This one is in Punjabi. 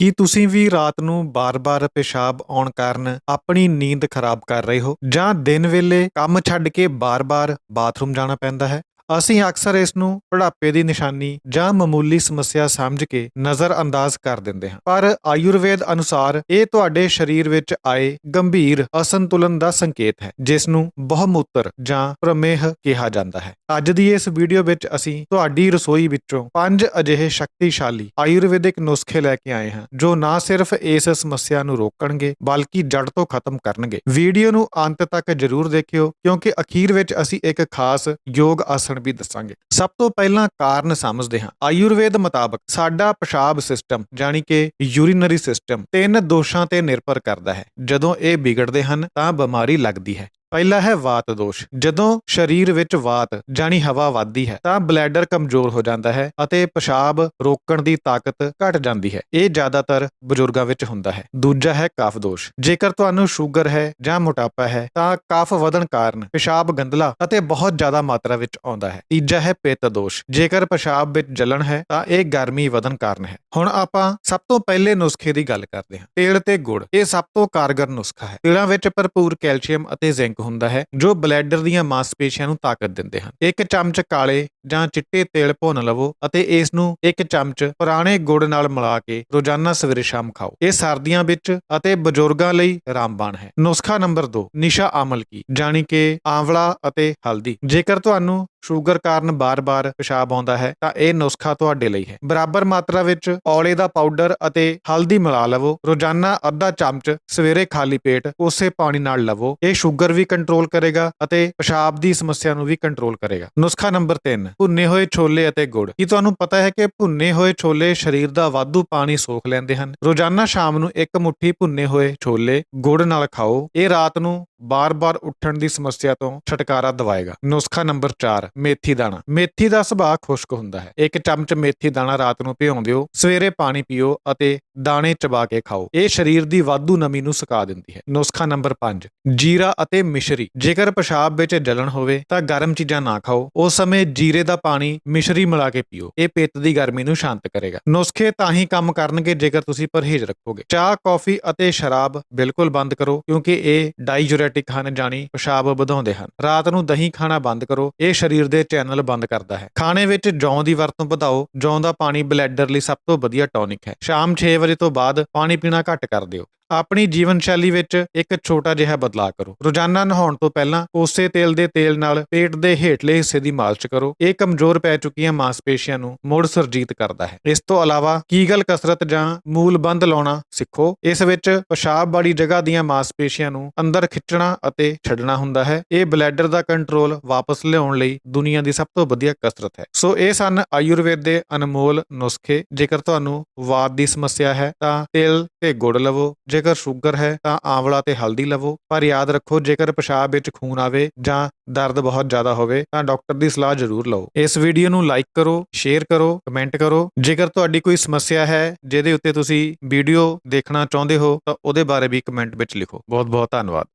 ਕੀ ਤੁਸੀਂ ਵੀ ਰਾਤ ਨੂੰ ਬਾਰ-ਬਾਰ ਪਿਸ਼ਾਬ ਆਉਣ ਕਾਰਨ ਆਪਣੀ ਨੀਂਦ ਖਰਾਬ ਕਰ ਰਹੇ ਹੋ? ਜਾਂ ਦਿਨ ਵੇਲੇ ਕੰਮ ਛੱਡ ਕੇ ਬਾਰ-ਬਾਰ ਬਾਥਰੂਮ ਜਾਣਾ ਪੈਂਦਾ ਹੈ? ਅਸੀਂ ਅਕਸਰ ਇਸ ਨੂੰ ਬੁਢਾਪੇ ਦੀ ਨਿਸ਼ਾਨੀ ਜਾਂ ਮਾਮੂਲੀ ਸਮੱਸਿਆ ਸਮਝ ਕੇ ਨਜ਼ਰ ਅੰਦਾਜ਼ ਕਰ ਦਿੰਦੇ ਹਾਂ। ਪਰ ਆਯੁਰਵੇਦ ਅਨੁਸਾਰ ਇਹ ਤੁਹਾਡੇ ਸਰੀਰ ਵਿੱਚ ਆਏ ਗੰਭੀਰ ਅਸੰਤੁਲਨ ਦਾ ਸੰਕੇਤ ਹੈ ਜਿਸ ਨੂੰ ਬਹੁਮੂਤਰ ਜਾਂ ਪ੍ਰਮੇਹ ਕਿਹਾ ਜਾਂਦਾ ਹੈ। ਅੱਜ ਦੀ ਇਸ ਵੀਡੀਓ ਵਿੱਚ ਅਸੀਂ ਤੁਹਾਡੀ ਰਸੋਈ ਵਿੱਚੋਂ ਪੰਜ ਅਜਿਹੇ ਸ਼ਕਤੀਸ਼ਾਲੀ ਆਯੁਰਵੈਦਿਕ ਨੁਸਖੇ ਲੈ ਕੇ ਆਏ ਹਾਂ, ਜੋ ਨਾ ਸਿਰਫ ਇਸ ਸਮੱਸਿਆ ਨੂੰ ਰੋਕਣਗੇ, ਬਲਕਿ ਜੜ ਤੋਂ ਖਤਮ ਕਰਨਗੇ। ਵੀਡੀਓ ਨੂੰ ਅੰਤ ਤੱਕ ਜ਼ਰੂਰ ਦੇਖਿਓ, ਕਿਉਂਕਿ ਅਖੀਰ ਵਿੱਚ ਅਸੀਂ ਇੱਕ ਖਾਸ ਯੋਗ ਆਸਣ ਵੀ ਦੱਸਾਂਗੇ। ਸਭ ਤੋਂ ਪਹਿਲਾਂ ਕਾਰਨ ਸਮਝਦੇ ਹਾਂ। ਆਯੁਰਵੇਦ ਮੁਤਾਬਕ ਸਾਡਾ ਪਿਸ਼ਾਬ ਸਿਸਟਮ ਜਾਨੀ ਕਿ ਯੂਰੀਨਰੀ ਸਿਸਟਮ ਤਿੰਨ ਦੋਸ਼ਾਂ ਤੇ ਨਿਰਭਰ ਕਰਦਾ ਹੈ। ਜਦੋਂ ਇਹ ਵਿਗੜਦੇ ਹਨ ਤਾਂ ਬਿਮਾਰੀ ਲੱਗਦੀ ਹੈ। ਪਹਿਲਾ ਹੈ ਵਾਤ ਦੋਸ਼। ਜਦੋਂ ਸਰੀਰ ਵਿੱਚ ਵਾਤ ਜਾਨੀ ਹਵਾ ਵੱਧਦੀ ਹੈ, ਤਾਂ ਬਲੈਡਰ ਕਮਜ਼ੋਰ ਹੋ ਜਾਂਦਾ ਹੈ ਅਤੇ ਪਿਸ਼ਾਬ ਰੋਕਣ ਦੀ ਤਾਕਤ ਘਟ ਜਾਂਦੀ ਹੈ। ਇਹ ਜ਼ਿਆਦਾਤਰ ਬਜ਼ੁਰਗਾਂ ਵਿੱਚ ਹੁੰਦਾ ਹੈ। ਦੂਜਾ ਹੈ ਕਫ ਦੋਸ਼। ਜੇਕਰ ਤੁਹਾਨੂੰ ਸ਼ੂਗਰ ਹੈ ਜਾਂ ਮੋਟਾਪਾ ਹੈ, ਤਾਂ ਕਾਫ਼ ਵਧਣ ਕਾਰਨ ਪਿਸ਼ਾਬ ਗੰਦਲਾ ਅਤੇ ਬਹੁਤ ਜ਼ਿਆਦਾ ਮਾਤਰਾ ਵਿੱਚ ਆਉਂਦਾ ਹੈ। ਤੀਜਾ ਹੈ ਪਿੱਤ ਦੋਸ਼। ਜੇਕਰ ਪਿਸ਼ਾਬ ਵਿੱਚ ਜਲਣ ਹੈ, ਤਾਂ ਇਹ ਗਰਮੀ ਵਧਣ ਕਾਰਨ ਹੈ। ਹੁਣ ਆਪਾਂ ਸਭ ਤੋਂ ਪਹਿਲੇ ਨੁਸਖੇ ਦੀ ਗੱਲ ਕਰਦੇ ਹਾਂ। ਤੇਲ ਤੇ ਗੁੜ। ਇਹ ਸਭ ਤੋਂ ਕਾਰਗਰ ਨੁਸਖਾ ਹੈ। ਤੇਲਾਂ ਵਿੱਚ ਭਰਪੂਰ ਕੈਲਸ਼ੀਅਮ ਅਤੇ ਜ਼ਿੰਕ ਹੁੰਦਾ ਹੈ ਜੋ ਬਲੈਡਰ ਦੀਆਂ ਮਾਸਪੇਸ਼ੀਆਂ ਨੂੰ ਤਾਕਤ ਦਿੰਦੇ ਹਨ। ਇੱਕ ਚਮਚ ਕਾਲੇ ਜਾਂ ਚਿੱਟੇ ਤੇਲ ਭੁੰਨ ਲਵੋ ਅਤੇ ਇਸ ਨੂੰ ਇੱਕ ਚਮਚ ਪੁਰਾਣੇ ਗੁੜ ਨਾਲ ਮਿਲਾ ਕੇ ਰੋਜ਼ਾਨਾ ਸਵੇਰੇ ਸ਼ਾਮ ਖਾਓ। ਇਹ ਸਰਦੀਆਂ ਵਿੱਚ ਅਤੇ ਬਜ਼ੁਰਗਾਂ ਲਈ ਰਾਮਬਾਣ ਹੈ। ਨੁਸਖਾ ਨੰਬਰ 2 ਨਿਸ਼ਾ ਆਮਲ ਕੀ ਜਾਨੀ ਕਿ ਆਂਵਲਾ ਅਤੇ ਹਲਦੀ। ਜੇਕਰ ਤੁਹਾਨੂੰ ਸ਼ੂਗਰ ਕਾਰਨ ਬਾਰ-ਬਾਰ ਪਿਸ਼ਾਬ ਆਉਂਦਾ ਹੈ, ਤਾਂ ਇਹ ਨੁਸਖਾ ਤੁਹਾਡੇ ਲਈ ਹੈ। ਬਰਾਬਰ ਮਾਤਰਾ ਵਿੱਚ ਔਲੇ ਦਾ ਪਾਊਡਰ ਅਤੇ ਹਲਦੀ ਮਿਲਾ ਲਵੋ। ਰੋਜ਼ਾਨਾ ਅੱਧਾ ਚਮਚ ਸਵੇਰੇ ਖਾਲੀ ਪੇਟ ਉਸੇ ਪਾਣੀ ਨਾਲ ਲਵੋ। ਇਹ ਸ਼ੂਗਰ ਵੀ ਕੰਟਰੋਲ ਕਰੇਗਾ ਅਤੇ ਪਿਸ਼ਾਬ ਦੀ ਸਮੱਸਿਆ ਨੂੰ ਵੀ ਕੰਟਰੋਲ ਕਰੇਗਾ। ਨੁਸਖਾ ਨੰਬਰ 3 ਭੁੰਨੇ ਹੋਏ ਛੋਲੇ ਅਤੇ ਗੁੜ। ਕੀ ਤੁਹਾਨੂੰ ਪਤਾ ਹੈ ਕਿ ਭੁੰਨੇ ਹੋਏ ਛੋਲੇ ਸਰੀਰ ਦਾ ਵਾਧੂ ਪਾਣੀ ਸੋਖ ਲੈਂਦੇ ਹਨ? ਰੋਜ਼ਾਨਾ ਸ਼ਾਮ ਨੂੰ ਇੱਕ ਮੁਠੀ ਭੁੰਨੇ ਹੋਏ ਛੋਲੇ ਗੁੜ ਨਾਲ ਖਾਓ। ਇਹ ਰਾਤ ਨੂੰ ਬਾਰ-ਬਾਰ ਉੱਠਣ ਦੀ ਸਮੱਸਿਆ ਤੋਂ ਛੁਟਕਾਰਾ ਦਿਵਾਏਗਾ। ਨੁਸਖਾ ਨੰਬਰ 4 ਮੇਥੀ ਦਾਣਾ। ਮੇਥੀ ਦਾ ਸੁਭਾਅ ਖੁਸ਼ਕ ਹੁੰਦਾ ਹੈ। ਇੱਕ ਚਮਚ ਮੇਥੀ ਦਾਣਾ ਰਾਤ ਨੂੰ ਭਿਉਂ ਦਿਓ। ਸਵੇਰੇ ਪਾਣੀ ਪੀਓ ਅਤੇ ਦਾਣੇ ਚਬਾ ਕੇ ਖਾਓ। ਇਹ ਸਰੀਰ ਦੀ ਵਾਧੂ ਨਮੀ ਨੂੰ ਸੁਕਾ ਦਿੰਦੀ ਹੈ। ਨੁਸਖਾ ਨੰਬਰ 5 ਜੀਰਾ ਅਤੇ ਮਿਸ਼ਰੀ। ਜੇਕਰ ਪਿਸ਼ਾਬ ਵਿੱਚ ਜਲਣ ਹੋਵੇ ਤਾਂ ਗਰਮ ਚੀਜ਼ਾਂ ਨਾ ਖਾਓ। ਉਸ ਸਮੇਂ ਜੀਰੇ ਦਾ ਪਾਣੀ ਮਿਸ਼ਰੀ ਮਿਲਾ ਕੇ ਪੀਓ। ਇਹ ਪਿੱਤ ਦੀ ਗਰਮੀ ਨੂੰ ਸ਼ਾਂਤ ਕਰੇਗਾ। ਨੁਸਖੇ ਤਾਂ ਹੀ ਕੰਮ ਕਰਨਗੇ ਜੇਕਰ ਤੁਸੀਂ ਪਰਹੇਜ਼ ਰੱਖੋਗੇ। ਚਾਹ, ਕੌਫੀ ਅਤੇ ਸ਼ਰਾਬ ਬਿਲਕੁਲ ਬੰਦ ਕਰੋ ਕਿਉਂਕਿ ਇਹ ਡਾਈਜੂਰੈਟਿਕ ਹਨ ਜਾਨੀ ਪਿਸ਼ਾਬ ਵਧਾਉਂਦੇ ਹਨ। ਰਾਤ ਨੂੰ ਦਹੀਂ ਖਾਣਾ ਬੰਦ ਕਰੋ। ਇਹ ਸਰੀਰ ਦੇ ਚੈਨਲ ਬੰਦ ਕਰਦਾ ਹੈ। ਖਾਣੇ ਵਿੱਚ ਜੌਂ ਦੀ ਵਰਤੋਂ ਵਧਾਓ। ਜੌਂ ਦਾ ਪਾਣੀ ਬਲੈਡਰ ਲਈ ਸਭ ਤੋਂ ਵਧੀਆ ਟੌਨਿਕ ਹੈ। ਸ਼ਾਮ 6 ਵਜੇ ਤੋਂ ਬਾਅਦ ਪਾਣੀ ਪੀਣਾ ਘੱਟ ਕਰ ਦਿਓ। ਆਪਣੀ ਜੀਵਨ ਸ਼ੈਲੀ ਵਿੱਚ ਇੱਕ ਛੋਟਾ ਜਿਹਾ ਬਦਲਾਅ ਕਰੋ। ਰੋਜ਼ਾਨਾ ਨਹਾਉਣ ਤੋਂ ਪਹਿਲਾਂ ਕੋਸੇ ਤੇਲ ਦੇ ਤੇਲ ਨਾਲ ਪੇਟ ਦੇ ਹੇਠਲੇ ਹਿੱਸੇ ਦੀ ਮਾਲਿਸ਼ ਕਰੋ। ਇਹ ਕਮਜ਼ੋਰ ਪੈ ਚੁੱਕੀਆਂ ਮਾਸਪੇਸ਼ੀਆਂ ਨੂੰ ਮੁੜ ਸੁਰਜੀਤ ਕਰਦਾ ਹੈ। ਇਸ ਤੋਂ ਇਲਾਵਾ ਕੀਗਲ ਕਸਰਤ ਜਾਂ ਮੂਲ ਬੰਦ ਲਾਉਣਾ ਸਿੱਖੋ। ਇਸ ਵਿੱਚ ਪਿਸ਼ਾਬ ਵਾਲੀ ਜਗ੍ਹਾ ਦੀਆਂ ਮਾਸਪੇਸ਼ੀਆਂ ਨੂੰ ਅੰਦਰ ਖਿੱਚਣਾ ਅਤੇ ਛੱਡਣਾ ਹੁੰਦਾ ਹੈ। ਇਹ ਬਲੈਡਰ ਦਾ ਕੰਟਰੋਲ ਵਾਪਸ ਲਿਆਉਣ ਲਈ ਦੁਨੀਆ ਦੀ ਸਭ ਤੋਂ ਵਧੀਆ ਕਸਰਤ ਹੈ। ਸੋ ਇਹ ਸਨ ਆਯੁਰਵੇਦ ਦੇ ਅਨਮੋਲ ਨੁਸਖੇ। ਜੇਕਰ ਤੁਹਾਨੂੰ ਵਾਤ ਦੀ ਸਮੱਸਿਆ ਹੈ ਤਾਂ ਤਿਲ ਤੇ ਗੁੜ ਲਵੋ। ਜੇਕਰ ਸ਼ੂਗਰ ਹੈ ਤਾਂ ਆਂਵਲਾ ਤੇ ਹਲਦੀ ਲਵੋ, ਪਰ ਯਾਦ ਰੱਖੋ ਜੇਕਰ ਪਿਸ਼ਾਬ ਵਿੱਚ ਖੂਨ ਆਵੇ ਜਾਂ ਦਰਦ ਬਹੁਤ ਜ਼ਿਆਦਾ ਹੋਵੇ ਤਾਂ ਡਾਕਟਰ ਦੀ ਸਲਾਹ ਜ਼ਰੂਰ ਲਓ। ਇਸ ਵੀਡੀਓ ਨੂੰ ਲਾਈਕ ਕਰੋ, ਸ਼ੇਅਰ ਕਰੋ, ਕਮੈਂਟ ਕਰੋ। ਜੇਕਰ ਤੁਹਾਡੀ ਕੋਈ ਸਮੱਸਿਆ ਹੈ ਜਿਹਦੇ ਉੱਤੇ ਤੁਸੀਂ ਵੀਡੀਓ ਦੇਖਣਾ ਚਾਹੁੰਦੇ ਹੋ ਤਾਂ ਉਹਦੇ ਬਾਰੇ ਵੀ ਕਮੈਂਟ ਵਿੱਚ ਲਿਖੋ। ਬਹੁਤ ਬਹੁਤ ਧੰਨਵਾਦ।